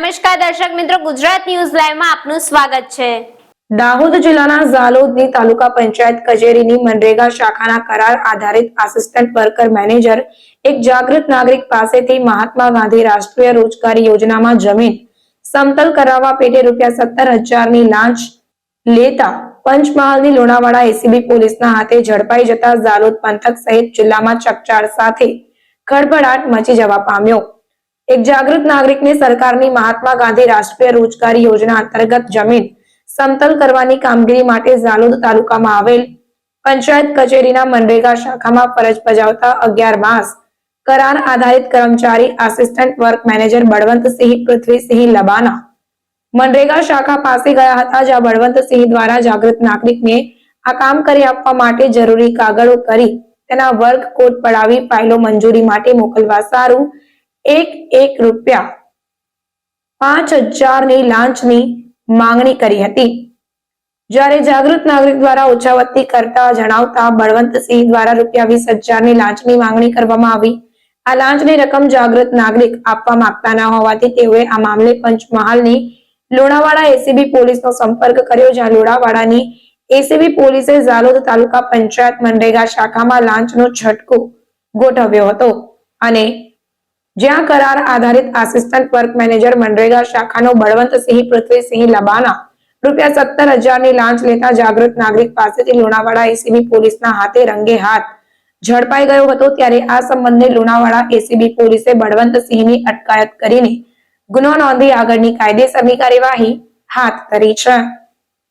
દર્શક મિત્રો, ગુજરાત ન્યૂઝ લાઈવમાં આપનું સ્વાગત છે. દાહોદ જિલ્લાના ઝાલોદની તાલુકા પંચાયત કચેરીની મનરેગા શાખાના કરાર આધારિત આસિસ્ટન્ટ વર્કર મેનેજર એક જાગૃત નાગરિક પાસેથી મહાત્મા ગાંધી રાષ્ટ્રીય રોજગારી યોજનામાં જમીન સમતલ કરાવવા પેટે રૂપિયા સત્તર હજારની લાંચ લેતા પંચમહાલની લોણાવાડા એસીબી પોલીસના હાથે ઝડપાઈ જતા ઝાલોદ પંથક સહિત જિલ્લામાં ચકચાર સાથે ખળભળાટ મચી જવા પામ્યો. એક જાગૃત નાગરિકને સરકારની મહાત્મા ગાંધી રાષ્ટ્રીય રોજગારી યોજના અંતર્ગત જમીન સમતલ કરવાની કામગીરી માટે ઝાલોદ તાલુકામાં આવેલ પંચાયત કચેરીના મનરેગા શાખામાં ફરજ બજાવતા અગિયાર માસ કરાર આધારિત કર્મચારી assistant work manager Balwantsinh Pruthvisinh Labana MNREGA શાખા પાસે ગયા હતા, જ્યાં બળવંતસિંહ દ્વારા જાગૃત નાગરિકને આ કામ કરી આપવા માટે જરૂરી કાગળો કરી તેના વર્ક કોડ પડાવી ફાઇલો મંજૂરી માટે મોકલવા સારું એક એક રૂપિયા. પાંચ હજારની લાંચની માંગણી કરી હતી. જ્યારે જાગૃત નાગરિક દ્વારા ઓછાવતી કરતા જણાવતા બળવંતસિંહ દ્વારા રૂપિયા વીસ હજારની લાંચની માંગણી કરવામાં આવી. આ લાંચની રકમ જાગૃત નાગરિક આપવા માંગતા ન હોવાથી તેઓએ આ મામલે પંચમહાલની લોણાવાડા એસીબી પોલીસનો સંપર્ક કર્યો, જ્યાં લોણાવાડાની એસીબી પોલીસે ઝાલોદ તાલુકા પંચાયત મનરેગા શાખામાં લાંચનો છટકો ગોઠવ્યો હતો અને જ્યાં કરાર આધારિત આસિસ્ટન્ટ વર્ક મેનેજર મનરેગા શાખાનો બળવંતસિંહ પૃથ્વીસિંહ લબાના રૂપિયા સત્તર હજારની લાંચ લેતા જાગૃત નાગરિક પાસેથી લુણાવાડા એસીબી પોલીસના હાથે રંગે હાથ. ઝડપાઈ ગયો હતો ત્યારે આ સંબંધે લુણાવાડા એસીબી પોલીસે બળવંતસિંહની અટકાયત કરીને ગુનો નોંધી આગળની કાયદેસરની કાર્યવાહી હાથ ધરી છે.